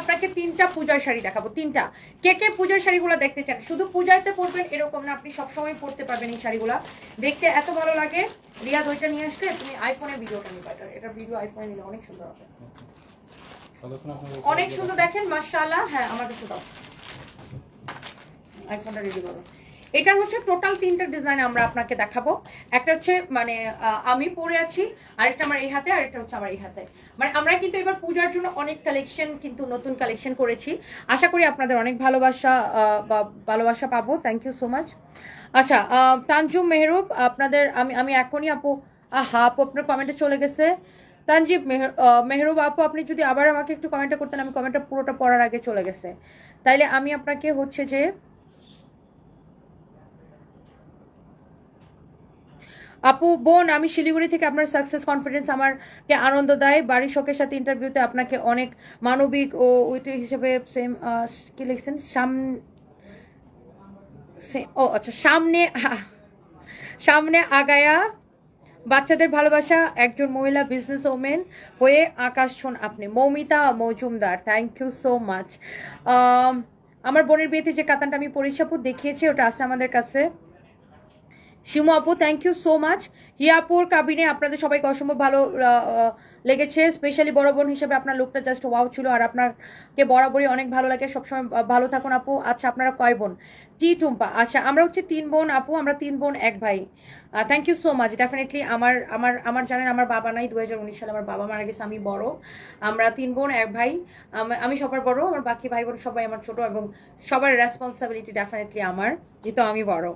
আপনাকে তিনটা পূজার শাড়ি দেখাবো তিনটা। কে কে পূজার শাড়িগুলো দেখতে চান? শুধু পূজাতে পরবেন এরকম না আপনি সবসময় পরতে পারবেন এই শাড়িগুলা। দেখতে এত ভালো লাগে। রিয়াদ ওইটা নিয়ে আসলে তুমি আইফোনে ভিডিওটা নিয়ে এটা এটা ভিডিও আইফোনে নিলে অনেক সুন্দর হবে। অনেক সুন্দর দেখেন মাশাআল্লাহ। হ্যাঁ আমার কাছে দাও আইফোনটা রেডি করো। এটার হচ্ছে টোটাল তিনটা ডিজাইন আমরা আপনাকে দেখাবো। একটা হচ্ছে মানে আমি পরে আছি, আরেকটা আমার এই হাতে, আরেকটা হচ্ছে আমার এই হাতে। মানে আমরা কিন্তু এবার পূজার জন্য অনেক কালেকশন কিন্তু নতুন কালেকশন করেছি। আশা করি আপনাদের অনেক ভালোবাসা বা ভালোবাসা পাবো। থ্যাংক ইউ সো মাচ আচ্ছা তানজুম মেহরুব, আপনাদের, আমি আমি এখনই আপু, আহা, আপু আপনার কমেন্টে চলে গেছে। তানজিব মেহরুব আপু, আপনি যদি আবার আমাকে একটু কমেন্টটা করতেন, আমি কমেন্টটা পুরোটা পড়ার আগে চলে গেছে। তাইলে আমি আপনাকে হচ্ছে যে আপু, বোন, আমি শিলিগুড়ি থেকে আপনার সাকসেস কনফিডেন্স আমাকে আনন্দ দেয়। বাড়ির শোকের সাথে ইন্টারভিউতে আপনাকে অনেক মানবিক ও ওইটা হিসেবে সেম কি লিখছেন? সাম ও আচ্ছা সামনে সামনে আগায়া বাচ্চাদের ভালোবাসা, একজন মহিলা বিজনেস ওমেন হয়ে আকাশ ছোন আপনি। Moumita Majumdar thank you so much আমার বোনের বিয়েতে যে কাতানটা আমি পরিষাপু দেখিয়েছি, ওটা আছে আমাদের কাছে। শিমু আপু থ্যাংক ইউ সো মাচ হিয়াপুর কাবিনে আপনাদের সবাইকে অসম্ভব ভালো লেগেছে স্পেশালি বড় বোন হিসেবে আপনার লুকটা জাস্ট ওয়াও ছিল আর আপনাকে বরাবরই অনেক ভালো লাগে। সবসময় ভালো থাকুন আপু। আচ্ছা আপনারা কয় বোন? টি টুম্পা। আচ্ছা আমরা হচ্ছে তিন বোন আপু, আমরা তিন বোন, এক ভাই। Thank you so much definitely আমার আমার আমার জানেন আমার বাবা নাই দু হাজার উনিশ সালে আমার বাবা মারা গেছে, আমি বড়। আমরা তিন বোন, এক ভাই। আমি সবার বড়, আমার বাকি ভাই বোন সবাই আমার ছোট এবং সবার রেসপন্সিবিলিটি ডেফিনেটলি আমার, যেহেতু আমি বড়।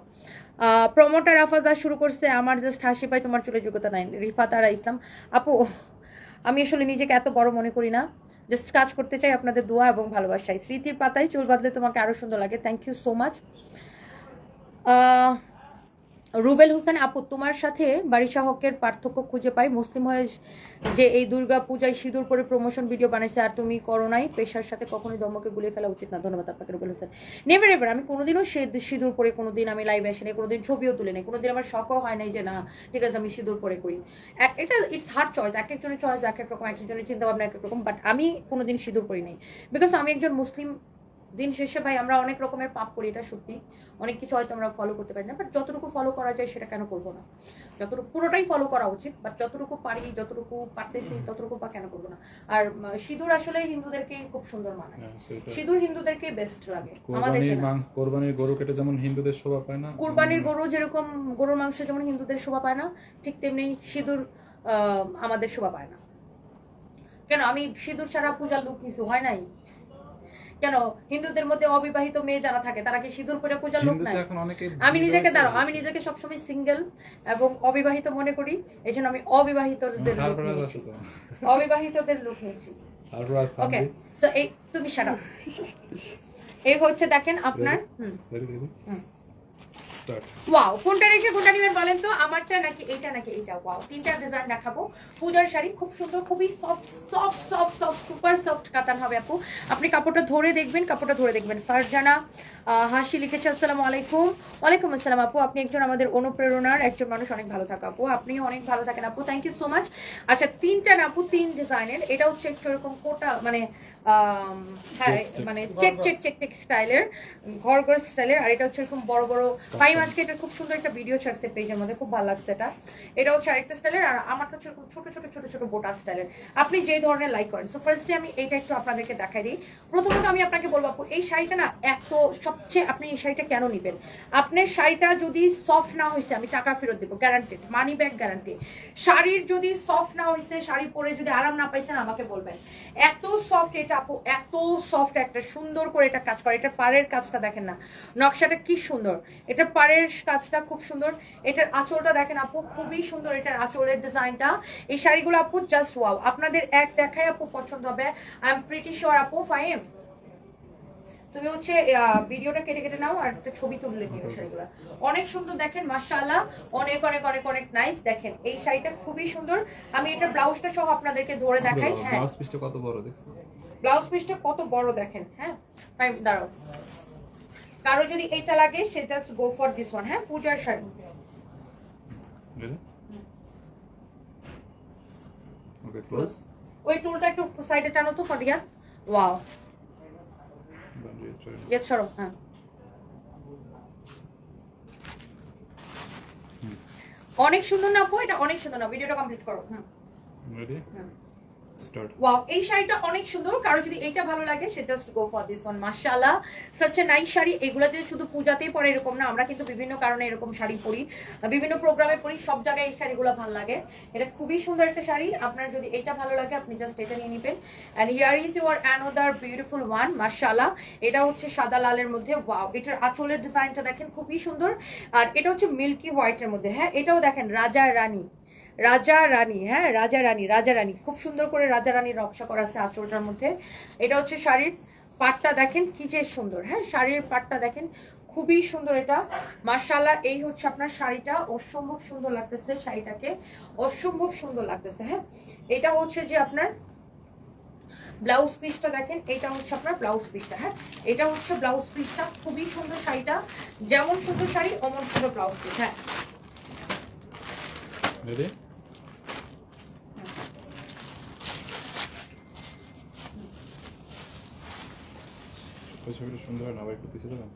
প্রমোটার আফাজা শুরু করছে, আমার জাস্ট হাসি পাই তোমার চুলের যোগ্যতা নাই। রিফাত আর ইসলাম, আপু, আমি আসলে নিজেকে এত বড় মনে করি না। জাস্ট কাজ করতে চাই আপনাদের দোয়া এবং ভালোবাসায়। স্মৃতির পাতায় চুল বাদলে তোমাকে আরও সুন্দর লাগে। Thank you so much Rubel Hossain আপু, তোমার সাথে বারিশা হকের পার্থক্য খুঁজে পাই। মুসলিম হয়ে যে এই দুর্গা পূজায় সিঁদুর পরে প্রমোশন ভিডিও বানাইছে, আর তুমি করো নাই, পেশার সাথে কখনোই ধর্মকে গুলিয়ে ফেলা উচিত না। ধন্যবাদ আপনাকে, রুবেল হোসেন। নেভার এভার আমি কোনোদিনও সিঁদুর পরে কোনোদিন আমি লাইভ আসি নাই, কোনোদিন ছবিও তুলে নাই, কোনোদিন আমার শখও হয় নাই যে, না, ঠিক আছে, আমি সিঁদুর পরে করি। এটা ইটস হার্ড চয়েস এক একজনের চয়েস এক এক রকম, এক একজনের চিন্তা ভাবনা এক এক রকম বাট আমি কোনোদিন সিঁদুর পরি নাই। বিকজ আমি একজন মুসলিম দিন শেষে ভাই আমরা অনেক রকমের পাপ করি এটা সত্যি। অনেক কিছু হয়তো আমরা ফলো করতে পারি না বাট যতটুকু ফলো করা যায় সেটা কেন করব না? যতটুকু পুরোটাই ফলো করা উচিত বাট যতটুকু পারি যতটুকু পারতেছি ততটুকু বা কেন করব না? আর সিঁদুর আসলে হিন্দুদেরকে খুব সুন্দর মানায়। হ্যাঁ, সিঁদুর হিন্দুদেরকে বেস্ট লাগে আমাদের কোরবানির গরু কেটে যেমন হিন্দুদের শোভা পায় না কুরবানির গরু যেরকম গরুর মাংস যেমন হিন্দুদের শোভা পায় না ঠিক তেমনি সিঁদুর আহ, আমাদের শোভা পায় না। কেন? আমি সিঁদুর ছাড়া পূজার লোক কিছু হয় নাই? কেন? হিন্দুদের মধ্যে অবিবাহিত মেয়ে যারা থাকে তারা কি সিঁদুর পরে পূজার লোক নাই? আমি নিজেকে দাঁড়ো আমি নিজেকে সবসময় সিঙ্গেল এবং অবিবাহিত মনে করি এই জন্য আমি অবিবাহিতদের লোক নিয়েছি অবিবাহিতদের লোক নিয়েছি ওকে সো এই তুমি সারা এই হচ্ছে দেখেন আপনার হুম। কোনটা বলেন আমারটা নাকি নাকি তিনটা ডিজাইন খুব সুন্দর, খুবই আপনি কাপড়টা ধরে দেখবেন, কাপড়টা ধরে দেখবেন। ফারজানা হাসি লিখেছে, আসসালামু আলাইকুম। ওয়ালাইকুম আসসালাম আপু। আপনি একজন আমাদের অনুপ্রেরণার, একজন মানুষ, অনেক ভালো থাকা আপু। আপনিও অনেক ভালো থাকেন আপু। থ্যাংক ইউ সো মাচ আচ্ছা তিনটা না আপু? তিন ডিজাইনের এটা হচ্ছে একটু এরকম কোটা মানে হ্যাঁ চেক, চেক। মানে চেক চেক চেক চেক স্টাইলের ঘর ঘর স্টাইলের আর এটা হচ্ছে এরকম বড় বড় পাই মাছকে এটা খুব সুন্দর একটা ভিডিও ছাড়ছে পেজের মধ্যে খুব ভালো লাগছে এটা। এটা হচ্ছে আরেকটা স্টাইলের আর আমারটা হচ্ছে এরকম ছোট ছোট ছোট ছোট বোটা স্টাইলের আপনি যে ধরনের লাইক করেন সো ফার্স্টে আমি এইটা একটু আপনাদেরকে দেখাই দিই। প্রথমত আমি আপনাকে বলব আপু এই শাড়িটা না এত সবচেয়ে আপনি এই শাড়িটা কেন নেবেন? আপনার শাড়িটা যদি সফট না হয়েছে আমি টাকা ফেরত দেবো গ্যারান্টেড মানি ব্যাক গ্যারান্টি শাড়ির যদি সফট না হয়েছে শাড়ি পরে যদি আরাম না পাইছেন আমাকে বলবেন। এত সফট এটা আপু এত সফট একটা সুন্দর করে এটা কাজ করে। এটা পাড়ের কাজটা দেখেন না। নকশাটা কি সুন্দর। এটা পাড়ের কাজটা খুব সুন্দর। এটার আঁচলটা দেখেন আপু খুবই সুন্দর এটার আঁচলের ডিজাইনটা। এই শাড়িগুলো আপু জাস্ট ওয়াও আপনাদের এক দেখায় আপু পছন্দ হবে। আই এম প্রিটি শিওর আপু ফাইম তুমি হচ্ছে ভিডিওটা কেটে কেটে নাও আর একটা ছবি তুললে নিও শাড়িগুলো। অনেক সুন্দর দেখেন মাশাআল্লাহ। অনেক অনেক অনেক অনেক নাইস দেখেন। এই শাড়িটা খুবই সুন্দর। আমি এটা ব্লাউজটা সহ আপনাদেরকে ধরে দেখাই। হ্যাঁ। ব্লাউজ পিসটা কত বড় দেখছ ব্লাউজ পিসটা কত বড় দেখেন হ্যাঁ? ফাইভ দাঁড়াও। কারও যদি এটা লাগে সে just go for this one হ্যাঁ? পূজার শাড়ি। ওকে ক্লোজ ওই টুলটা একটু সাইডে টানো তো ফরিয়া ওয়াও ইয়ে হ্যাঁ। অনেক সুন্দর না আপু? এটা অনেক সুন্দর না ভিডিওটা কমপ্লিট করো হ্যাঁ। রেডি স্টার্ট ওয়াও এই শাড়িটা অনেক সুন্দর। কারও যদি এইটা ভালো লাগে, সে just go for this one sari. শুধু পূজাতেই পরে এরকম না, আমরা কিন্তু বিভিন্ন কারণে এরকম শাড়ি পরি। বিভিন্ন প্রোগ্রামে পরি, সব জায়গায় এই লাগে। এটা খুবই সুন্দর একটা শাড়ি। আপনার যদি এটা ভালো লাগে, আপনি জাস্ট এটা নিয়ে ইউর বিউটিফুল ওয়ান এটা হচ্ছে সাদা লালের মধ্যে। ওয়াও এটার আঁচলের ডিজাইনটা দেখেন, খুবই সুন্দর। আর এটা হচ্ছে মিল্কি হোয়াইটের মধ্যে। হ্যাঁ এটাও দেখেন, রাজা রানী। রাজা রানী হ্যাঁ রাজা রানী রাজা রানী। খুব সুন্দর করে রাজা রানীর নকশা করা আছে আঁচলটার মধ্যে। এটা হচ্ছে শাড়ির পাটটা দেখেন কি যে সুন্দর হ্যাঁ শাড়ির পাটটা দেখেন খুবই সুন্দর এটা। মার্শাল্লাহ এই হচ্ছে আপনার শাড়িটা। অসম্ভব সুন্দর লাগতেছে শাড়িটাকে। অসম্ভব সুন্দর লাগতেছে হ্যাঁ। এটা হচ্ছে যে আপনার ব্লাউজ পিসটা দেখেন, এটা হচ্ছে আপনার ব্লাউজ পিসটা হ্যাঁ। এটা হচ্ছে ব্লাউজ পিসটা, খুবই সুন্দর শাড়িটা। যেমন সুন্দর শাড়ি, অমন সুন্দর ব্লাউজ পিস হ্যাঁ। ওই ছবিটা সুন্দর না আবার একটু পিছিয়ে দেবেন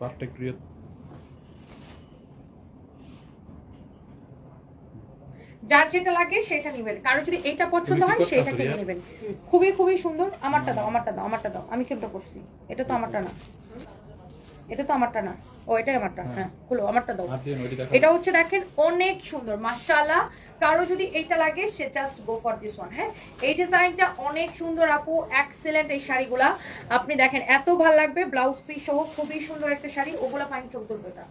পাটটা একটু যার যেটা লাগে সেটা নেবেন। কারও যদি এটা পছন্দ হয় সেটা কিনে নেবেন। খুবই খুবই সুন্দর। আমারটা দাও আমারটা দাও আমারটা দাও। আমি কিন্তু করছি। এটা তো আমারটা না। এটা তো আমারটা না। ও এটাই আমারটা হ্যাঁ। হ্যাঁ খুলো আমারটা দাও। এটা হচ্ছে দেখেন অনেক সুন্দর মাশাআল্লাহ। কারও যদি এইটা লাগে সে just go for this one হ্যাঁ? এই ডিজাইনটা অনেক সুন্দর আপু এক্সেলেন্ট এই শাড়িগুলা। আপনি দেখেন এত ভালো লাগবে ব্লাউজ পিস সহ খুবই সুন্দর একটা শাড়ি ওগুলা ফাইন চোখ এটা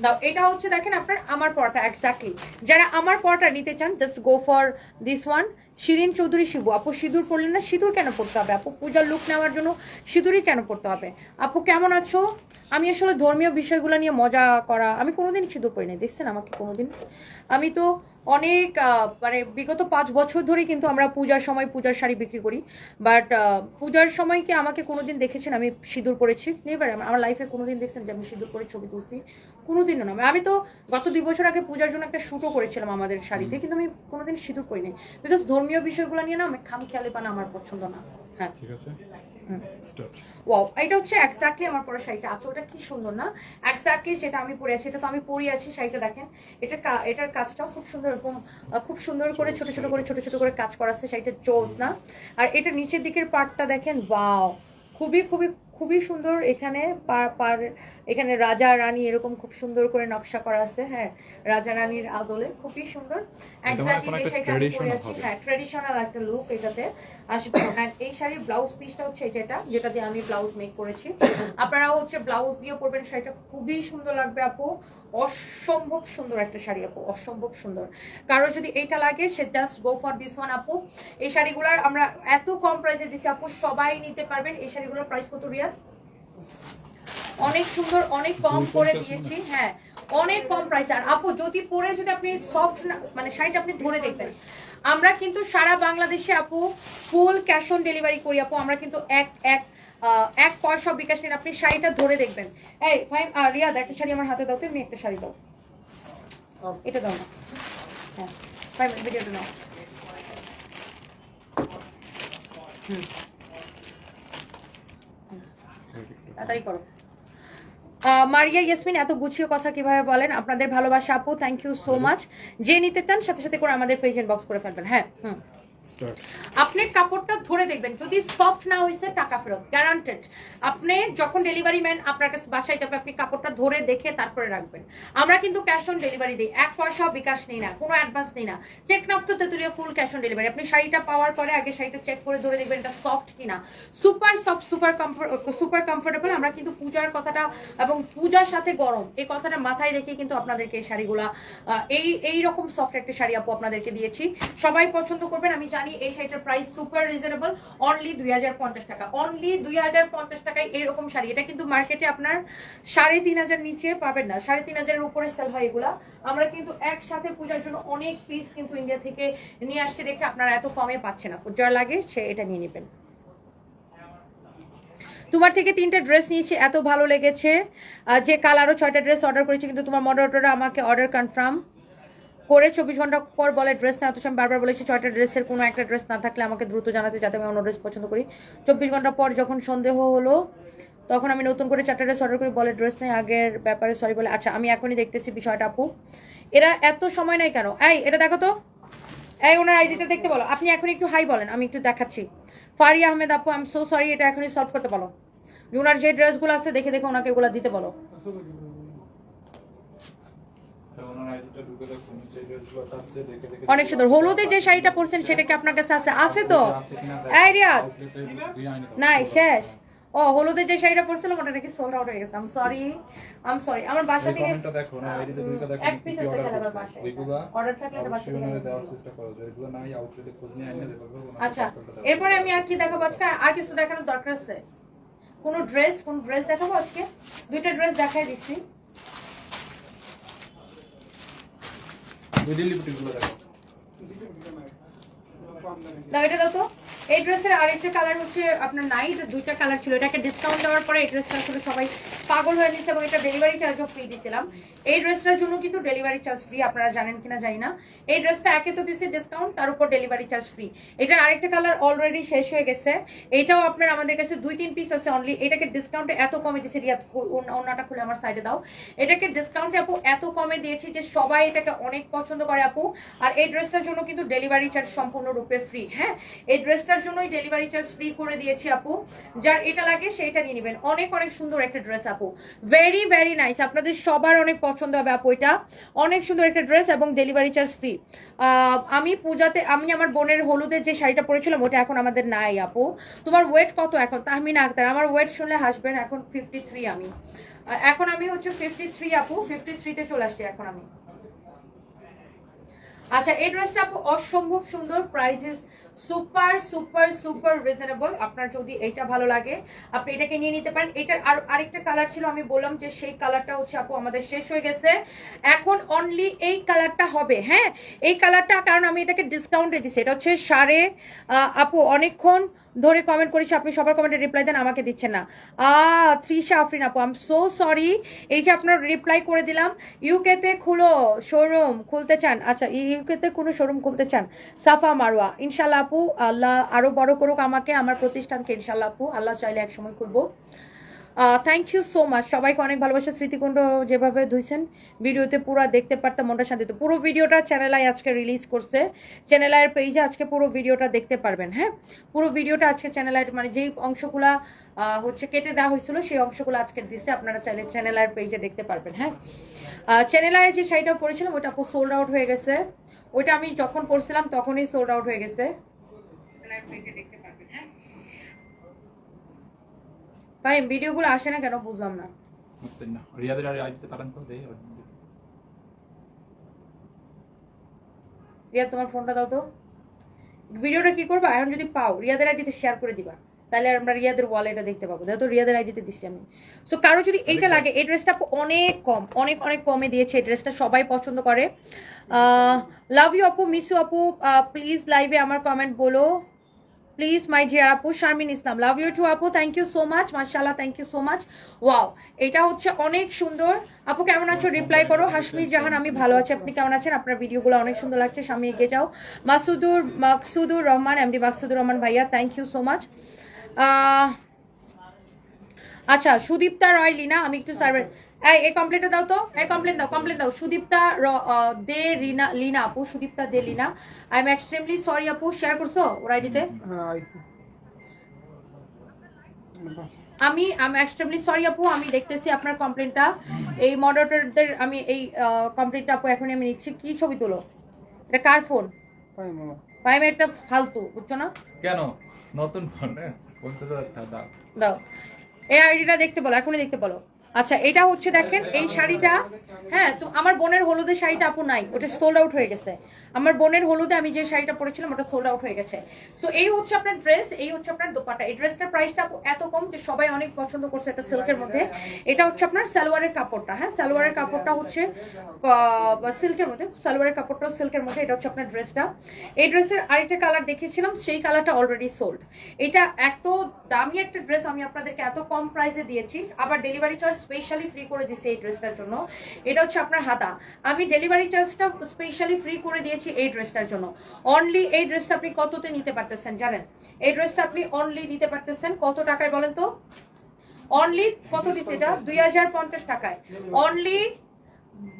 দাও এটা হচ্ছে দেখেন আপনার আমার পরটা এক্স্যাক্টলি যারা আমার পরটা নিতে চান just go for this one Shirin Chowdhury Shibu আপু সিঁদুর পরলেন না সিঁদুর কেন পড়তে হবে আপু? পূজার লুক নেওয়ার জন্য সিঁদুরই কেন পড়তে হবে? আপু কেমন আছো? আমি আসলে ধর্মীয় বিষয়গুলো নিয়ে মজা করা আমি কোনোদিন সিঁদুর পরি নাই দেখছেন আমাকে কোনোদিন? আমি তো অনেক মানে বিগত পাঁচ বছর ধরেই কিন্তু আমরা পূজার সময় পূজার শাড়ি বিক্রি করি বাট পূজার সময় কি আমাকে কোনোদিন দেখেছেন আমি সিঁদুর পরেছি? নেবার আমার লাইফে কোনোদিন দেখছেন যে আমি সিঁদুর পরে ছবি তুলছি? কোনোদিনও না আমি তো গত দুই বছর আগে পূজার জন্য একটা শ্যুটও করেছিলাম আমাদের শাড়িতে কিন্তু আমি কোনোদিন সিঁদুর পরি নাই বিকজ ধর্মীয় বিষয়গুলো নিয়ে না আমি খাম খেয়ালি পানা আমার পছন্দ না। হ্যাঁ। ঠিক আছে? হুম। স্টার্ট ওয়াও এটা হচ্ছে এক্স্যাক্টলি আমার পরে শাড়িটা। আঁচলটা কি সুন্দর না? এক্স্যাক্টলি যেটা আমি পরে আছি এটা তো আমি পরে আছি শাড়িটা দেখেন। এটা এটার কাজটাও খুব সুন্দর এরকম খুব সুন্দর করে ছোট ছোট করে ছোট ছোট করে কাজ করা আছে শাড়িটা চোজ না? আর এটা নিচের দিকের পার্টটা দেখেন ওয়াও খুবই খুবই খুবই সুন্দর এখানে পার পার এখানে রাজা রানী এরকম খুব সুন্দর করে নকশা করা আছে হ্যাঁ। রাজা রানীর আদলে খুবই সুন্দর। এক্স্যাক্টলি আছি হ্যাঁ ট্রেডিশনাল একটা লুক এটাতে। আসবে And এই শাড়ির ব্লাউজ পিসটা হচ্ছে যেটা যেটা দিয়ে আমি ব্লাউজ মেক করেছি। আপনারা হচ্ছে ব্লাউজ দিয়ে পরবেন শাড়িটা খুবই সুন্দর লাগবে আপু। অসম্ভব সুন্দর একটা শাড়ি আপু অসম্ভব সুন্দর। কারও যদি এইটা লাগে সে just go for this one আপু। এই শাড়িগুলোর আমরা এত কম প্রাইসে দিছি আপু সবাই নিতে পারবেন। এই শাড়িগুলোর প্রাইস কত রিয়াদ? অনেক সুন্দর অনেক কম করে দিয়েছি হ্যাঁ। অনেক কম প্রাইস আর আপু যদি পরে যদি আপনি সফট মানে শাড়িটা আপনি ধরে দেখবেন আমরা কিন্তু সারা বাংলাদেশে আপু ফুল ক্যাশ অন ডেলিভারি করি আপু। আমরা কিন্তু এক এক এক পয়সা বিকাশ নিন আপনি শাড়িটা ধরে দেখবেন। এই ফাইন রিয়াদ একটা শাড়ি আমার হাতে দাও তুমি একটা শাড়ি দাও। এটা দাও না। হ্যাঁ ফাইন ভিডিওটা নাও। তাড়াতাড়ি করো। মারিয়া ইয়াসমিন এত গুছিয়ে কথা কীভাবে বলেন? আপনাদের ভালোবাসা আপু থ্যাংক ইউ সো মাচ যে নিতে চান সাথে সাথে করে আমাদের পেজের বক্স করে ফেলবেন। হ্যাঁ হুম। আপনি কাপড়টা ধরে দেখবেন, যদি সফট না হয়েছে টাকা ফেরত গ্যারান্টেড আপনি যখন ডেলিভারি ম্যান আপনার কাছে বাসায় যাবে, আপনি কাপড়টা ধরে দেখে তারপরে রাখবেন। আমরা কিন্তু ক্যাশ অন ডেলিভারি দিই, এক পয়সা বিকাশ নেই না, কোনো অ্যাডভান্স নেই না। Teknaf to Tetulia full cash on delivery আপনি শাড়িটা পাওয়ার পরে আগে শাড়িটা চেক করে ধরে দেখবেন এটা সফট কিনা। Super soft super comfort super comfortable আমরা কিন্তু পূজার কথাটা এবং পূজার সাথে গরম, এই কথাটা মাথায় রেখে কিন্তু আপনাদেরকে এই শাড়িগুলা এই এই রকম সফট একটা শাড়ি আপু আপনাদেরকে দিয়েছি। সবাই পছন্দ করবেন, আমি জানি, এই শাড়িটার প্রাইস সুপার রিজনেবল অনলি দুই হাজার পঞ্চাশ টাকা। অনলি দুই হাজার পঞ্চাশ টাকায় এরকম শাড়ি। এটা কিন্তু মার্কেটে আপনার সাড়ে তিন হাজার নিচে পাবেন না। সাড়ে তিন হাজারের উপরে সেল হয় এগুলা। আমরা কিন্তু একসাথে পূজার জন্য অনেক পিস কিন্তু ইন্ডিয়া থেকে নিয়ে আসছে দেখে আপনারা এত কমে পাচ্ছেন না। যার লাগে সে এটা নিয়ে নেবেন। তোমার থেকে তিনটা ড্রেস নিয়েছি, এত ভালো লেগেছে। যে কাল আরও ছয়টা ড্রেস অর্ডার করেছি, কিন্তু তোমার মডারেটররা আমাকে অর্ডার কনফার্ম করে চব্বিশ ঘণ্টা পর বলে ড্রেস না এত সময় বারবার বলেছি ছয়টা ড্রেসের কোনো একটা ড্রেস না থাকলে আমাকে দ্রুত জানাতে যাতে আমি অন্য ড্রেস পছন্দ করি। চব্বিশ ঘণ্টা পর যখন সন্দেহ হলো, তখন আমি নতুন করে চারটা ড্রেস অর্ডার করি বলে ড্রেস নেই। আগের ব্যাপারে সরি বলে আচ্ছা আমি এখনই দেখতেছি বিষয়টা আপু। এরা এত সময় নেই কেন? এই, এটা দেখো তো। এই, ওনার আইডিটা দেখতে বলো। আপনি এখন একটু হাই বলেন, আমি একটু দেখাচ্ছি। ফারি আহমেদ আপু আই এম সো সরি এটা এখনই সলভ করতে বলো। ওনার যে ড্রেসগুলো আছে, দেখে দেখে ওনাকে ওগুলো দিতে বলো ওনার আইডিটা ঢুকে দেখুন যে ড্রেসগুলো চাচ্ছে দেখে দেখে অনেক সুন্দর। হলুদে যে শাড়িটা পরছেন সেটা কি আপনার কাছে আছে? আছে তো? নাই শেষ। ও হলুদের যে শাড়িটা পরছিলাম ওটা নাকি সোল্ড আউট হয়ে গেছে। আম সরি আম সরি আমার বাসা থেকে দেখো না আইডিতে ঢুকে দেখো এক কি আছে অর্ডার কেন আমার বাসায়? Order থাকলে এটা বাসা থেকে দেওয়ার চেষ্টা করো যেগুলো নাই আউটলেটে খোঁজ নিয়ে এনে দেবো আচ্ছা। এরপরে আমি আর কি দেখাবো আজকে? আর কিছু দেখানোর দরকার আছে? কোন ড্রেস কোন ড্রেস দেখাবো আজকে? দুইটা ড্রেস দেখাই দিচ্ছি। ওই দিল্লি দেখো। এই ড্রেসের আরেকটা কালার হচ্ছে আপনার নাই দুইটা কালার ছিল। এটাকে ডিসকাউন্ট দেওয়ার পরে এই ড্রেসটা আসলে সবাই পাগল হয়ে নিচ্ছে এবং এটা ডেলিভারি চার্জও ফ্রি দিছিলাম। এই ড্রেসটার জন্য কিন্তু ডেলিভারি চার্জ ফ্রি আপনারা জানেন কিনা জানি না। এই ড্রেসটা একে তো দিচ্ছে ডিসকাউন্ট তার উপর ডেলিভারি চার্জ ফ্রি এটার আরেকটা কালার অলরেডি শেষ হয়ে গেছে। এইটাও আপনার আমাদের কাছে দুই, তিন পিস আছে অনলি এটাকে ডিসকাউন্টে এত কমে দিচ্ছে রিয়া অন্যটা খুলে আমার সাইডে দাও। এটাকে ডিসকাউন্টে আপু এত কমে দিয়েছি যে সবাই এটাকে অনেক পছন্দ করে আপু। আর এই ড্রেসটার জন্য কিন্তু ডেলিভারি চার্জ সম্পূর্ণরূপে ফ্রি হ্যাঁ? এই ড্রেসটার জন্যই ডেলিভারি চার্জ ফ্রি করে দিয়েছি আপু। যার এটা লাগে, সেইটা নিয়ে নেবেন। অনেক অনেক সুন্দর একটা ড্রেস আপু। ভেরি ভেরি নাইস আপনাদের সবার অনেক পছন্দ হবে আপু এটা। অনেক সুন্দর একটা ড্রেস এবং ডেলিভারি চার্জ ফ্রি আমি পূজাতে, আমি আমার বোনের হলুদের যে শাড়িটা পরেছিলাম, ওটা এখন আমাদের নাই আপু। তোমার ওয়েট কত এখন? তাহমিনা আক্তার, আমার ওয়েট শুনলে হাসবেন, এখন ফিফটি থ্রি আমি এখন আমি হচ্ছে ফিফটি থ্রি আপু ফিফটি থ্রিতে চলে আসছি এখন আমি। আচ্ছা এই ড্রেসটা আপু অসম্ভব সুন্দর। Price is super super super reasonable আপনার যদি এইটা ভালো লাগে, আপনি এটাকে নিয়ে নিতে পারেন। এটার আর আরেকটা কালার ছিল, আমি বললাম যে সেই কালারটা হচ্ছে আপু আমাদের শেষ হয়ে গেছে। এখন অনলি এই কালারটা হবে হ্যাঁ? এই কালারটা কারণ আমি এটাকে ডিসকাউন্টে দিচ্ছি এটা হচ্ছে সাড়ে আপু অনেকক্ষণ ধরে কমেন্ট করেছি, আপনি সবার কমেন্টে রিপ্লাই দেন, আমাকে দিচ্ছেন না। আ ত্রিশা আফরিন আপু আম সো সরি এই যে আপনার রিপ্লাই করে দিলাম ইউকেতে খুলো শোরুম খুলতে চান। আচ্ছা ইউকেতে কোনো শোরুম খুলতে চান? সাফা মারোয়া, ইনশাল্লাহ আপু, আল্লাহ আরও বড় করুক আমাকে, আমার প্রতিষ্ঠানকে, ইনশাল্লাহ আপু, আল্লাহ চাইলে একসময় খুলবো। থ্যাংক ইউ সো মাচ সবাইকে অনেক ভালোবাসা। স্মৃতিকুণ্ড যেভাবে ধুইছেন, ভিডিওতে পুরো দেখতে পারতাম, মনটা শান্তি তো পুরো ভিডিওটা চ্যানেল আই আজকে রিলিজ করছে। চ্যানেল আয়ের পেজে আজকে পুরো ভিডিওটা দেখতে পারবেন হ্যাঁ? পুরো ভিডিওটা আজকে চ্যানেল আয়ের মানে যেই অংশগুলা হচ্ছে কেটে দেওয়া হয়েছিল, সেই অংশগুলো আজকে দিচ্ছে আপনারা চাইলে চ্যানেল আয়ের পেজে দেখতে পারবেন হ্যাঁ? চ্যানেল আয়ে যে শাড়িটা পরেছিলাম ওটা সোল্ড আউট হয়ে গেছে। ওইটা আমি যখন পড়ছিলাম তখনই সোল্ড আউট হয়ে গেছে। Channel আয়ের এ দেখতে পারবেন, হ্যাঁ? ভাই ভিডিওগুলো আসে না কেন বুঝলাম না। রিয়াদের আর আইডিতে পাঠান তো দেই রিয়া তোমার ফোনটা দাও তো। ভিডিওটা কি করবা? এখন যদি পাও রিয়াদের আইডিতে শেয়ার করে দিবা। তাহলে আমরা রিয়াদের ওয়ালেটা দেখতে পাবো। দেখো রিয়াদের আইডিতে দিচ্ছি আমি। সো কারও যদি এইটা লাগে এই ড্রেসটা অনেক কম অনেক অনেক কমে দিয়েছে এই ড্রেসটা সবাই পছন্দ করে। লাভ ইউ আপু মিস ইউ আপু প্লিজ লাইভে আমার কমেন্ট বলো। প্লিজ মাই ডিয়ার আপু Sharmin Islam love you too আপু থ্যাংক ইউ সো মাচ মার্শাল্লাহ thank you so much wow এটা হচ্ছে অনেক সুন্দর। আপু কেমন আছো? রিপ্লাই করো। হাসমি জাহান আমি ভালো আছি। আপনি কেমন আছেন? আপনার ভিডিওগুলো অনেক সুন্দর লাগছে। সামনে এগিয়ে যাও। মাসুদুর মাকসুদুর রহমান এমডি মাকসুদুর রহমান ভাইয়া থ্যাংক ইউ সো মাচ আচ্ছা সুদীপ্তা রয় লিনা আমি একটু সার্ভে এই এই কমপ্লেনটা দাও তো এই কমপ্লেন দাও কমপ্লেন দাও। সুদীপ্তা দে রিনা লিনা আপু Sudipta De Lina. I am extremely sorry আপু শেয়ার করছ ওর আইডিতে আমি আমি এক্সট্রিমলি সরি আপু আমি দেখতেছি আপনার কমপ্লেনটা এই মডারেটরদের আমি এই কমপ্লেনটা আপু এখনই আমি নিচ্ছি। কি ছবি তুলো? এটা কার ফোন ভাই আমি একটা ফালতু বুঝছ না? কেন? নতুন ফোন পঞ্চাশ হাজার দাও। দাও। এই আইডিটা দেখতে বলো এখনই দেখতে বলো। আচ্ছা এটা হচ্ছে দেখেন, এই শাড়িটা হ্যাঁ তো আমার বোনের হলুদের শাড়িটা আপু নাই, ওটা সোল্ড আউট হয়ে গেছে। আমার বোনের হলুদে আমি যে শাড়িটা পরেছিলাম, ওটা সোল্ড আউট হয়ে গেছে। সো এই হচ্ছে আপনার ড্রেস এই হচ্ছে আপনার দোপাটা এই ড্রেসটার প্রাইসটা এত কম যে সবাই অনেক পছন্দ করছে এটা সিল্কের মধ্যে। এটা হচ্ছে আপনার সালোয়ারের কাপড়টা হ্যাঁ সালোয়ারের কাপড়টা হচ্ছে সিল্কের মধ্যে, সালোয়ারের কাপড়টা সিল্কের মধ্যে, এটা হচ্ছে আপনার ড্রেসটা এই ড্রেসের আরেকটা কালার দেখিয়েছিলাম সেই কালারটা অলরেডি সোল্ড এটা এত দামি একটা ড্রেস আমি আপনাদেরকে এত কম প্রাইসে দিয়েছি, আবার ডেলিভারি চার্জ স্পেশালি ফ্রি করে দিছি এই ড্রেসটার জন্য। এটা হচ্ছে আপনার হাতা। আমি ডেলিভারি চার্জটা স্পেশালি ফ্রি করে দিয়েছি এই ড্রেসটার জন্য। অনলি এই ড্রেসটা আপনি কততে নিতে পারতেছেন জানেন? এই ড্রেসটা আপনি অনলি নিতে পারতেছেন কত টাকায় বলেন তো? অনলি কত দিচ্ছে এটা? দুই হাজার পঞ্চাশ টাকায়। অনলি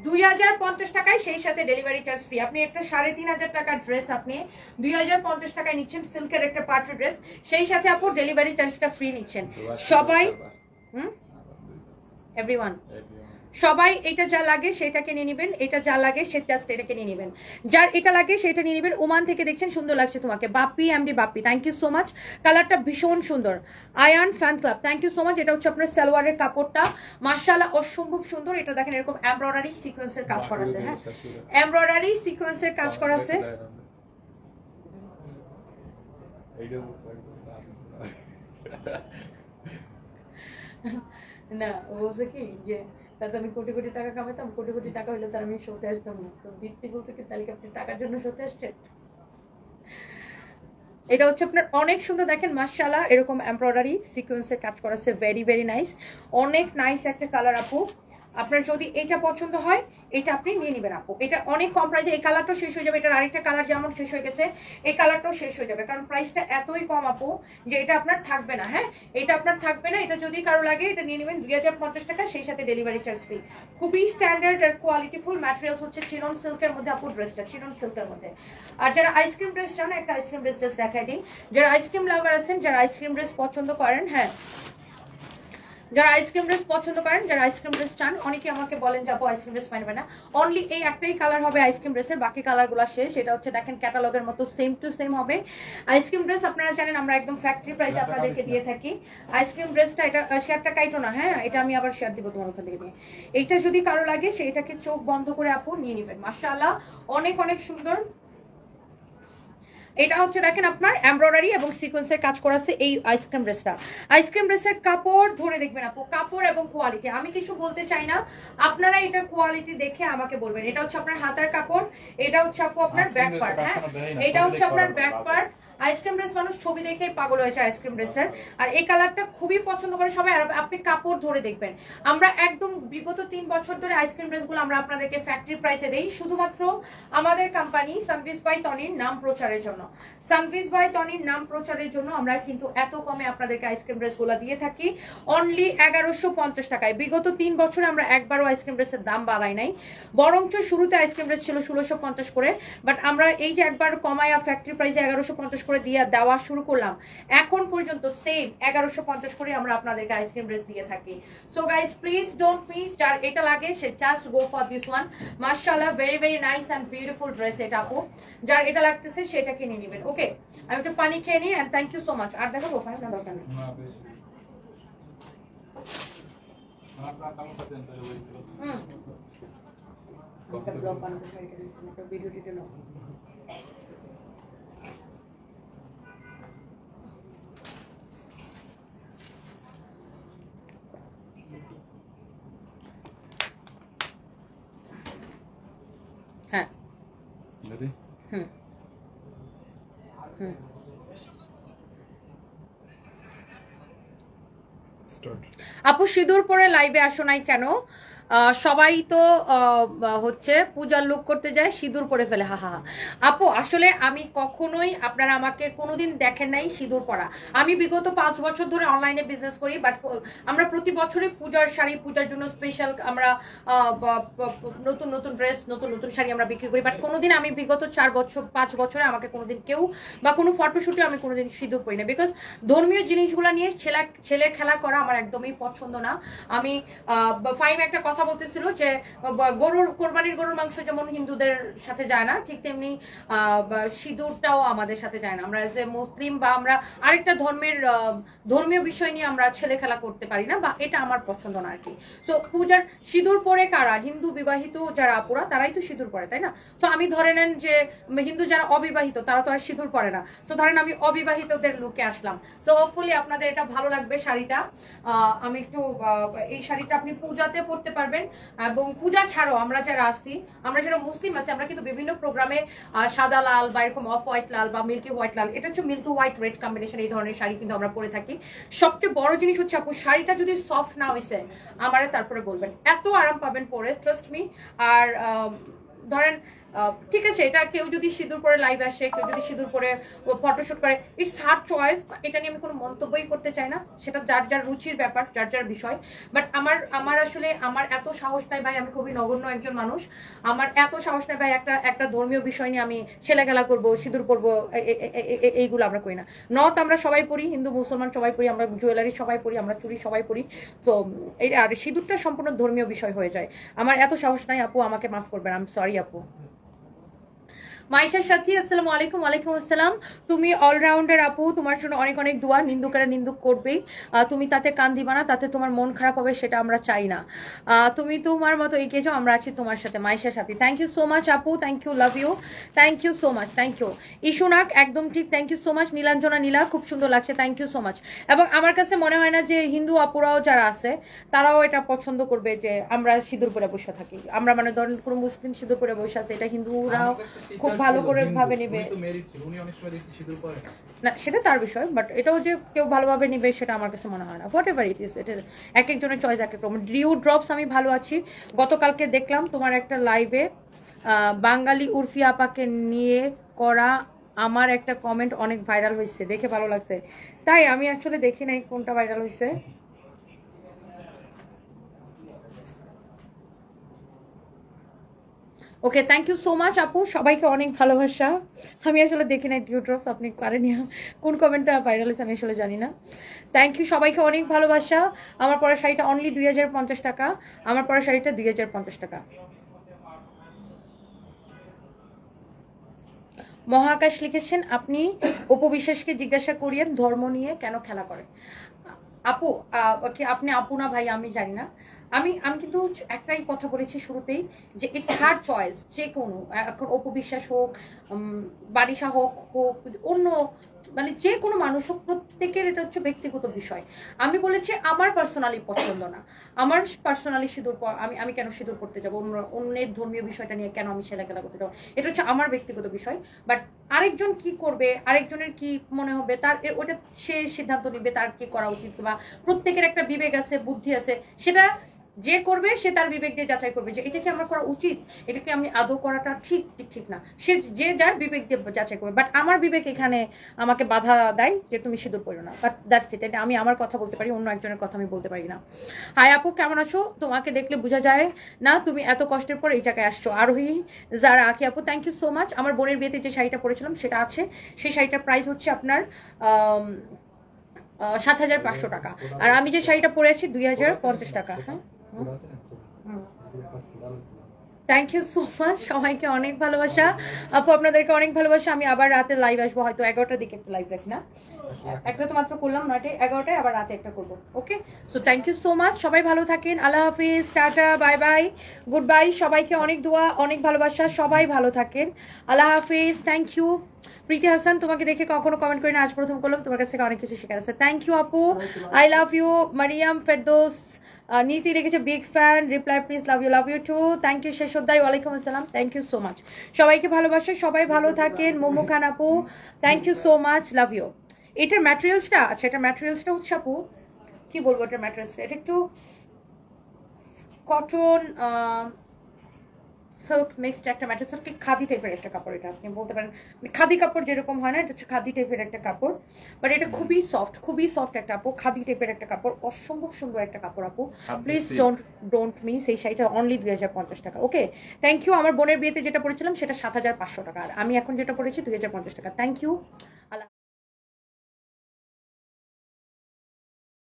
দুই হাজার পঞ্চাশ টাকায় সেই সাথে ডেলিভারি চার্জ ফ্রি আপনি একটা সাড়ে তিন হাজার টাকার ড্রেস আপনি দুই হাজার পঞ্চাশ টাকায় নিচ্ছেন সিল্কের একটা পার্টি ড্রেস সেই সাথে আপু ডেলিভারি চার্জটা ফ্রি নিচ্ছেন। সবাই হুম? এভরিওয়ান সবাই এটা যা লাগে সেটাকে নিয়ে নেবেন এটা যা লাগে সে জাস্ট এটাকে নিয়ে নেবেন। যার এটা লাগে সেটা নিয়ে নেবেন। ওমান থেকে দেখছেন সুন্দর লাগছে তোমাকে। Bappi MD Bappi thank you so much কালারটা ভীষণ সুন্দর। Ayan fan club thank you so much এটা হচ্ছে আপনার সালোয়ারের কাপড়টা। মার্শাল্লাহ অসম্ভব সুন্দর। এটা দেখেন এরকম এমব্রয়ডারি সিকোয়েন্সের কাজ করা আছে। হ্যাঁ। এমব্রয়ডারি সিকোয়েন্সের কাজ করা আছে। না, ও বলছে কি, যে তাতে আমি কোটি কোটি টাকা কামাতাম কোটি কোটি টাকা হলে তার আমি শোতে আসতাম না। তো দীপ্তি বলছে কি, তাহলে আপনি টাকার জন্য শোতে আসছেন? এটা হচ্ছে আপনার অনেক সুন্দর, দেখেন, মাশাআল্লাহ, এরকম এমব্রয়ডারি সিকোয়েন্সের কাজ করা আছে ভেরি ভেরি নাইস অনেক নাইস একটা কালার আপু। আপনার যদি এটা পছন্দ হয়, এটা আপনি নিয়ে নেবেন আপু। এটা অনেক কম প্রাইসে এই কালারটাও শেষ হয়ে যাবে। এটার আরেকটা কালার যেমন শেষ হয়ে গেছে, এই কালারটাও শেষ হয়ে যাবে। কারণ প্রাইসটা এতই কম আপু, যে এটা আপনার থাকবে না হ্যাঁ? এটা আপনার থাকবে না, এটা যদি কারও লাগে, এটা নিয়ে নেবেন দুই হাজার পঞ্চাশ টাকা, সেই সাথে ডেলিভারি চার্জ ফ্রি খুবই স্ট্যান্ডার্ড আর কোয়ালিটিফুল ম্যাটেরিয়ালস হচ্ছে চিরন সিল্কের মধ্যে আপু ড্রেসটা চিনন সিল্কের মধ্যে। আর যারা আইসক্রিম ড্রেস চান, একটা আইসক্রিম ড্রেস জাস্ট দেখাই দিই। যারা আইসক্রিম লাভার আছেন, যারা আইসক্রিম ড্রেস পছন্দ করেন হ্যাঁ যারা আইসক্রিম ড্রেস পছন্দ করেন যারা আইসক্রিম ড্রেস চান অনেকে আমাকে বলেন যাব আইসক্রিম ড্রেস পাইবে না অনলি এই একটাই কালার হবে আইসক্রিম ড্রেসের বাকি কালারগুলো শেষ। এটা হচ্ছে দেখেন ক্যাটালগের মতো সেম টু সেম হবে। আইসক্রিম ড্রেস আপনারা জানেন আমরা একদম ফ্যাক্টরি প্রাইসে আপনাদেরকে দিয়ে থাকি। আইসক্রিম ড্রেসটা এটা শেয়ারটা কাইটো না হ্যাঁ? এটা আমি আবার শেয়ার দিব তোমার ওখান থেকে নিয়ে এইটা যদি কারও লাগে সেইটাকে চোখ বন্ধ করে আপু নিয়ে নেবেন। মাশাআল্লাহ অনেক অনেক সুন্দর। এটা হচ্ছে দেখেন আপনার এমব্রয়ডারি এবং সিকোয়েন্সের কাজ করাছে এই আইসক্রিম ড্রেসটা আইসক্রিম ড্রেসের কাপড় ধরে দেখবেন আপু কাপড় এবং কোয়ালিটি আমি কিছু বলতে চাই না আপনারা এটার কোয়ালিটি দেখে আমাকে বলবেন। এটা হচ্ছে আপনার হাতার কাপড় এটা হচ্ছে আপু আপনার ব্যাক পার্ট হ্যাঁ? এটা হচ্ছে আপনার ব্যাক পার্ট আইসক্রিম ড্রেস মানুষ ছবি দেখে পাগল হয়েছে আইসক্রিম ড্রেসের। আর এই কালারটা খুবই পছন্দ করে সবাই। আপনি কাপড় ধরে দেখবেন। আমরা একদম বিগত তিন বছর ধরে আইসক্রিম ড্রেসগুলো আমরা আপনাদেরকে ফ্যাক্টরি প্রাইসে দেই। শুধুমাত্র আমাদের কোম্পানি সানভিস বাই তনির নাম প্রচারের জন্য। সানভিস বাই তনির নাম প্রচারের জন্য আমরা কিন্তু এত কমে আপনাদেরকে আইসক্রিম ড্রেসগুলো দিয়ে থাকি। অনলি এগারোশো পঞ্চাশ টাকায়। বিগত তিন বছরে আমরা একবারও আইসক্রিম ড্রেসের দাম বাড়াই নাই। বরঞ্চ শুরুতে আইসক্রিম ড্রেস ছিল ষোলোশো পঞ্চাশ করে। বাট আমরা এই যে একবার কমায়া ফ্যাক্টরি প্রাইসে এগারোশো পঞ্চাশ করে দিয়ে দেওয়া শুরু করলাম। এখন পর্যন্ত সেম এগারোশো পঞ্চাশ করে আমরা আপনাদেরকে আইসক্রিম ড্রেস দিয়ে থাকি। So guys please don't miss যার এটা লাগে সে just go for this one মার্শাল্লাহ very very nice and beautiful dress এটা আপু। যার এটা লাগতেছে সেটা কিনে নেবেন ওকে আমি একটু পানি খেয়ে নিই and thank you so much আর দেখাবো ফাইন না দরকার নেই। হুম। একটা ব্লগ বানাতে চাই, একটা ভিডিও আপু সিঁদুর পরে লাইভে আসো নাই কেন? সবাই তো হচ্ছে পূজার লোক করতে যায়, সিঁদুর পরে ফেলে, হা হা। আপু, আসলে আমি কখনোই, আপনারা আমাকে কোনোদিন দেখেন নাই সিঁদুর পরা। আমি বিগত পাঁচ বছর ধরে অনলাইনে বিজনেস করি বাট আমরা প্রতি বছরে পূজার শাড়ি, পূজার জন্য স্পেশাল আমরা নতুন নতুন ড্রেস নতুন নতুন শাড়ি আমরা বিক্রি করি। বাট কোনোদিন আমি বিগত চার বছর, পাঁচ বছরে আমাকে কোনোদিন কেউ বা কোনো ফটোশুটে আমি কোনোদিন সিঁদুর পরি না। বিকজ ধর্মীয় জিনিসগুলো নিয়ে ছেলে ছেলে খেলা করা আমার একদমই পছন্দ না। আমি ফাইম একটা কথা বলতেছিল যে গরুর, কোরবানির গরুর মাংস যেমন হিন্দুদের সাথে যায় না, ঠিক তেমনি সিঁদুরটাও আমাদের সাথে যায় না। আমরা এজ এ মুসলিম বা আমরা আরেকটা ধর্মের ধর্মীয় বিষয় নিয়ে আমরা ছেলে খেলা করতে পারি না, বা এটা আমার পছন্দ না আর কি সো পূজার সিঁদুর পরে কারা? হিন্দু বিবাহিত যারা আপুরা, তারাই তো সিঁদুর পরে, তাই না? সো আমি ধরে নেন যে হিন্দু যারা অবিবাহিত, তারা তো আর সিঁদুর পরে না। সো ধরেন আমি অবিবাহিতদের লুকে আসলাম। সো হোপফুলি আপনাদের এটা ভালো লাগবে শাড়িটা। আমি একটু এই শাড়িটা আপনি পূজাতে পরতে পারবেন। পারবেন, এবং পূজা ছাড়াও আমরা যারা আসছি আমরা যারা মুসলিম আছি, আমরা কিন্তু বিভিন্ন প্রোগ্রামে সাদা লাল বা এরকম অফ হোয়াইট লাল বা মিল্কি হোয়াইট লাল, এটা হচ্ছে মিল্কি হোয়াইট রেড কম্বিনেশন এই ধরনের শাড়ি কিন্তু আমরা পরে থাকি। সবচেয়ে বড় জিনিস হচ্ছে আপু, শাড়িটা যদি সফট না হয়েছে আমারে তারপরে বলবেন। এত আরাম পাবেন পরে ট্রাস্ট মি আর ধরেন ঠিক আছে, এটা কেউ যদি সিঁদুর পরে লাইভ আসে, কেউ যদি সিঁদুর পরে ফটোশুট করে ইটস হার চয়েস এটা নিয়ে আমি কোনো মন্তব্যই করতে চাই না, সেটা যার যার রুচির ব্যাপার, যার যার বিষয় বাট আমার আমার আসলে আমার এত সাহস নাই ভাই, আমি খুবই নগণ্য একজন মানুষ, আমার এত সাহস নাই ভাই, একটা একটা ধর্মীয় বিষয় নিয়ে আমি ছেলে খেলা করব, সিঁদুর পরবো এইগুলো আমরা করি না। নর্থ আমরা সবাই পড়ি, হিন্দু, মুসলমান সবাই পড়ি, আমরা জুয়েলারি সবাই পড়ি, আমরা চুরি সবাই পড়ি এই, আর সিঁদুরটা সম্পূর্ণ ধর্মীয় বিষয় হয়ে যায়। আমার এত সাহস নাই, আপু, আমাকে মাফ করবেন আম সরি আপু। মাইশার সাথী আসসালামু আলাইকুম আলাইকুম আসসালাম। তুমি অলরাউন্ডার আপু তোমার জন্য অনেক অনেক দোয়া নিন্দুকেরা নিন্দুক করবেই। তুমি তাতে কান দিবা না তাতে তোমার মন খারাপ হবে সেটা আমরা চাই না। তুমি তোমার মতো এগিয়ে যাও আমরা আছি তোমার সাথে মাইশার সাথী। থ্যাংক ইউ সো মাচ আপু thank you love you thank you so much thank you ইশুনাক একদম ঠিক thank you so much Nilanjana Nila খুব সুন্দর লাগছে থ্যাংক ইউ সো মাচ এবং আমার কাছে মনে হয় না যে হিন্দু আপুরাও যারা আছে তারাও এটা পছন্দ করবে যে আমরা সিঁদুর পরে বসে থাকি। আমরা মানে ধরেন কোনো মুসলিম সিঁদুর পরে বসে আছে এটা হিন্দুরাও খুব ভালো করে ভাবে নিবে। না সেটা তার বিষয় বাট এটাও যে কেউ ভালোভাবে নিবে সেটা আমার কাছে মনে হয় না। হোয়াট এভার ইট ইস এটা এক একজনের চয়েস এক এক রকম। ড্রিউ ড্রপস আমি ভালো আছি। গতকালকে দেখলাম তোমার একটা লাইভে বাঙালি উর্ফি আপাকে নিয়ে করা আমার একটা কমেন্ট অনেক ভাইরাল হয়েছে। দেখে ভালো লাগছে। তাই আমি আসলে দেখি নাই কোনটা ভাইরাল হয়েছে। Okay thank you so much আপু সবাইকে অনেক ভালোবাসা। আমি আসলে দেখি না ডিউড্রপস আপনি করেনি কোন কমেন্টটা ভাইরাল আমি আসলে জানি না। থ্যাংক ইউ সবাইকে অনেক ভালোবাসা। আমার পরা শাড়িটা অনলি দুই হাজার পঞ্চাশ টাকা। আমার পরা শাড়িটা দুই হাজার পঞ্চাশ টাকা। মহাকাশ লিখেছেন, আপনি উপবিশ্বাসকে জিজ্ঞাসা করিয়েন ধর্ম নিয়ে কেন খেলা করে। আপু কি আপনি আপু না ভাই আমি জানি না। আমি আমি কিন্তু একটাই কথা বলেছি শুরুতেই যে ইটস হার চয়েস যে কোনো, এখন অপবিশ্বাস হোক বারিশা হোক হোক, অন্য মানে যে কোনো মানুষ হোক, প্রত্যেকের এটা হচ্ছে ব্যক্তিগত বিষয়। আমি বলেছি আমার পার্সোনালি পছন্দ না। আমার পার্সোনালি সিঁদুর আমি আমি কেন সিঁদুর পড়তে যাব? অন্য, অন্যের ধর্মীয় বিষয়টা নিয়ে কেন আমি খেলা করতে যাব? এটা হচ্ছে আমার ব্যক্তিগত বিষয়। বাট আরেকজন কি করবে? আরেকজনের কি মনে হবে? তার ওটা সে সিদ্ধান্ত নিবে, তার কি করা উচিত? বা প্রত্যেকের একটা বিবেক আছে, বুদ্ধি আছে, সেটা যে করবে, সে তার বিবেক দিয়ে যাচাই করবে যে এটা কি আমার করা উচিত? এটা কি আমি আদৌ করাটা ঠিক ঠিক না? সে যে যার বিবেক দিয়ে যাচাই করবে। বাট আমার বিবেক এখানে আমাকে বাধা দেয় যে তুমি সিঁদুর পড়ো না। বাট দ্যাটস ইট এটা আমি আমার কথা বলতে পারি, অন্য একজনের কথা আমি বলতে পারি না। হাই আপু, কেমন আছো? তোমাকে দেখলে বোঝা যায় না তুমি এত কষ্টের পর এই জায়গায় আসছো। আরোহী, যারা আঁকি, আপু থ্যাংক ইউ সো মাচ আমার বোনের বিয়েতে যে শাড়িটা পরেছিলাম, সেটা আছে। সেই শাড়িটার প্রাইস হচ্ছে আপনার সাত হাজার পাঁচশো টাকা। আর আমি যে শাড়িটা পরে আছি, দুই হাজার পঞ্চাশ টাকা। হ্যাঁ? থ্যাংক ইউ সো মাচ সবাইকে অনেক ভালোবাসা। আপু আপনাদেরকে অনেক ভালোবাসা। আমি আবার রাতে লাইভ আসব। হয়তো এগারোটার দিকে একটা লাইভ রাখি না। একটা তো মাত্র করলাম নয়টায় এগারোটায় আবার রাতে একটা করব। Okay so thank you so much সবাই ভালো থাকেন। আল্লাহ হাফিজ। Tata bye bye good bye সবাইকে অনেক দোয়া অনেক ভালোবাসা। সবাই ভালো থাকেন। আল্লাহ হাফিজ। থ্যাংক ইউ প্রীতি হাসান তোমাকে দেখে কখনো কমেন্ট করি না আজ প্রথম করলাম। তোমার কাছ থেকে অনেক কিছু শেখার আছে। থ্যাংক ইউ আপু। I love you Mariam Ferdous. নীতি রেখেছে big fan, reply please love you love you too. Thank you শেষোদ্দাই ওয়ালাইকুম আসসালাম। থ্যাংক ইউ সো মাচ সবাইকে ভালোবাসে, সবাই ভালো থাকেন। মোমো খান আপু thank you so much love you এটার ম্যাটেরিয়ালসটা আচ্ছা এটার ম্যাটেরিয়ালসটা হচ্ছে আপু, কি বলব এটার ম্যাটেরিয়ালসটা এটা একটু কটন সিল্ক মিক্সড একটা ম্যাটেরিয়ালস কি খাদি টাইপের একটা কাপড় এটা আপনি বলতে পারেন খাদি কাপড় যেরকম হয় না এটা হচ্ছে খাদি টাইপের একটা কাপড় বাট এটা খুবই সফট খুবই সফট একটা আপু খাদি টাইপের একটা কাপড় অসম্ভব সুন্দর একটা কাপড় আপু। প্লিজ ডোন্ট ডোন্ট মিস এই শাড়িটা অনলি দুই হাজার পঞ্চাশ টাকা ওকে থ্যাংক ইউ আমার বোনের বিয়েতে যেটা পড়েছিলাম সেটা সাত হাজার পাঁচশো টাকা আর আমি এখন যেটা পড়েছি দুই হাজার পঞ্চাশ টাকা থ্যাংক ইউ